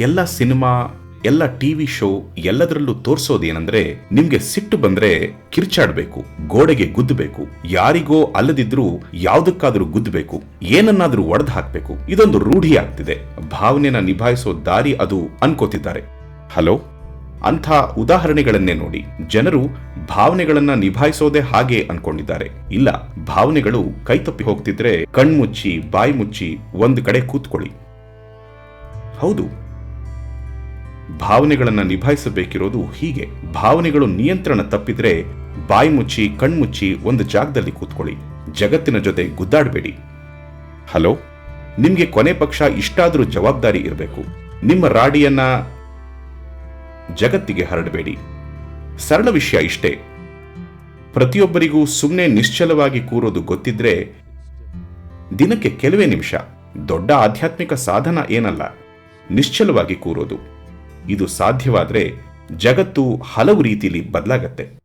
ಎಲ್ಲ ಸಿನಿಮಾ, ಎಲ್ಲ TV show ಎಲ್ಲದರಲ್ಲೂ ತೋರಿಸೋದೇನಂದ್ರೆ ನಿಮ್ಗೆ ಸಿಟ್ಟು ಬಂದ್ರೆ ಕಿರ್ಚಾಡ್ಬೇಕು, ಗೋಡೆಗೆ ಗುದ್ದಬೇಕು, ಯಾರಿಗೋ ಅಲ್ಲದಿದ್ರೂ ಯಾವ್ದಕ್ಕಾದ್ರೂ ಗುದ್ದಬೇಕು, ಏನನ್ನಾದ್ರೂ ಒಡೆದು ಹಾಕ್ಬೇಕು ಇದೊಂದು ರೂಢಿ ಆಗ್ತಿದೆ. ಭಾವನೆನ ನಿಭಾಯಿಸೋ ದಾರಿ ಅದು ಅನ್ಕೋತಿದ್ದಾರೆ. ಹಲೋ? ಅಂಥ ಉದಾಹರಣೆಗಳನ್ನೇ ನೋಡಿ. ಜನರು ಭಾವನೆಗಳನ್ನ ನಿಭಾಯಿಸೋದೇ ಹಾಗೆ ಅನ್ಕೊಂಡಿದ್ದಾರೆ. ಇಲ್ಲ, ಭಾವನೆಗಳು ಕೈತಪ್ಪಿ ಹೋಗ್ತಿದ್ರೆ ಕಣ್ಮುಚ್ಚಿ, ಬಾಯಿ ಮುಚ್ಚಿ ಒಂದು ಕಡೆ ಕೂತ್ಕೊಳ್ಳಿ. ಹೌದು. ಭಾವನೆಗಳನ್ನ ನಿಭಾಯಿಸಬೇಕಿರೋದು ಹೀಗೆ. ಭಾವನೆಗಳು ನಿಯಂತ್ರಣ ತಪ್ಪಿದ್ರೆ ಬಾಯಿ ಮುಚ್ಚಿ ಕಣ್ಮುಚ್ಚಿ ಒಂದು ಜಾಗದಲ್ಲಿ ಕೂತ್ಕೊಳ್ಳಿ. ಜಗತ್ತಿನ ಜೊತೆ ಗುದ್ದಾಡಬೇಡಿ. ಹಲೋ? ನಿಮಗೆ ಕೊನೆ ಪಕ್ಷ ಇಷ್ಟಾದರೂ ಜವಾಬ್ದಾರಿ ಇರಬೇಕು. ನಿಮ್ಮ ರಾಡಿಯನ್ನ ಜಗತ್ತಿಗೆ ಹರಡಬೇಡಿ. ಸರಳ ವಿಷಯ ಇಷ್ಟೇ. ಪ್ರತಿಯೊಬ್ಬರಿಗೂ ಸುಮ್ಮನೆ ನಿಶ್ಚಲವಾಗಿ ಕೂರೋದು ಗೊತ್ತಿದ್ರೆ ದಿನಕ್ಕೆ ಕೆಲವೇ ನಿಮಿಷ. ದೊಡ್ಡ ಆಧ್ಯಾತ್ಮಿಕ ಸಾಧನ ಏನಲ್ಲ. ನಿಶ್ಚಲವಾಗಿ ಕೂರೋದು. ಇದು ಸಾಧ್ಯವಾದರೆ ಜಗತ್ತು ಹಲವು ರೀತಿಯಲ್ಲಿ ಬದಲಾಗತ್ತೆ.